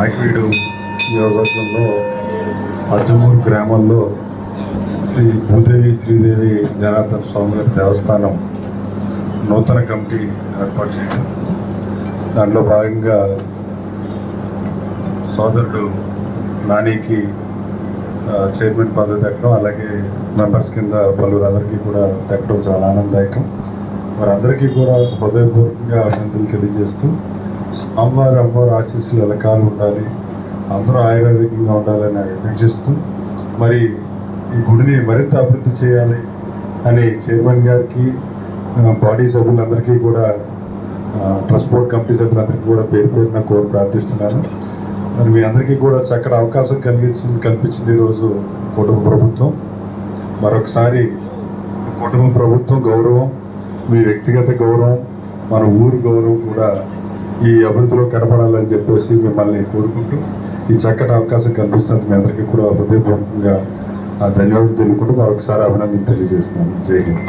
నాయకుడు నియోజకవర్గంలో అజ్జమూరు గ్రామంలో శ్రీ భూదేవి శ్రీదేవి జనార్దన స్వామి దేవస్థానం నూతన కమిటీ ఏర్పాటు చేయడం. దాంట్లో భాగంగా సోదరుడు నానికి చైర్మన్ పదవి దక్కడం అలాగే మెంబర్స్ కింద పలువురు అందరికీ కూడా దక్కడం చాలా ఆనందదాయకం. వారందరికీ కూడా హృదయపూర్వకంగా అభినందనలు తెలియజేస్తూ స్వామివారి అమ్మవారి ఆశీస్సులు ఎలకాలు ఉండాలి. అందరూ ఆయుర్వేదికంగా ఉండాలని ఆకాంక్షిస్తూ మరి ఈ గుడిని మరింత అభివృద్ధి చేయాలి అని చైర్మన్ గారికి బాడీ సభ్యులందరికీ కూడా ట్రస్ట్ బోర్డ్ కమిటీ సభ్యులందరికీ కూడా పేరు పేరున కోరి ప్రార్థిస్తున్నాను. మరి మీ అందరికీ కూడా చక్కటి అవకాశం కలిగించింది కల్పించింది ఈరోజు కుటుంబ ప్రభుత్వం. మరొకసారి కుటుంబ ప్రభుత్వం గౌరవం మీ వ్యక్తిగత గౌరవం మన ఊరు గౌరవం కూడా ఈ అభివృద్ధిలో కనపడాలని చెప్పేసి మిమ్మల్ని కోరుకుంటూ ఈ చక్కటి అవకాశం కల్పించినందుకు మీ అందరికీ కూడా హృదయపూర్వకంగా ఆ ధన్యవాదాలు తెలుపుకుంటూ మరొకసారి అభినందనలు తెలియజేస్తున్నాను. జై హింద్.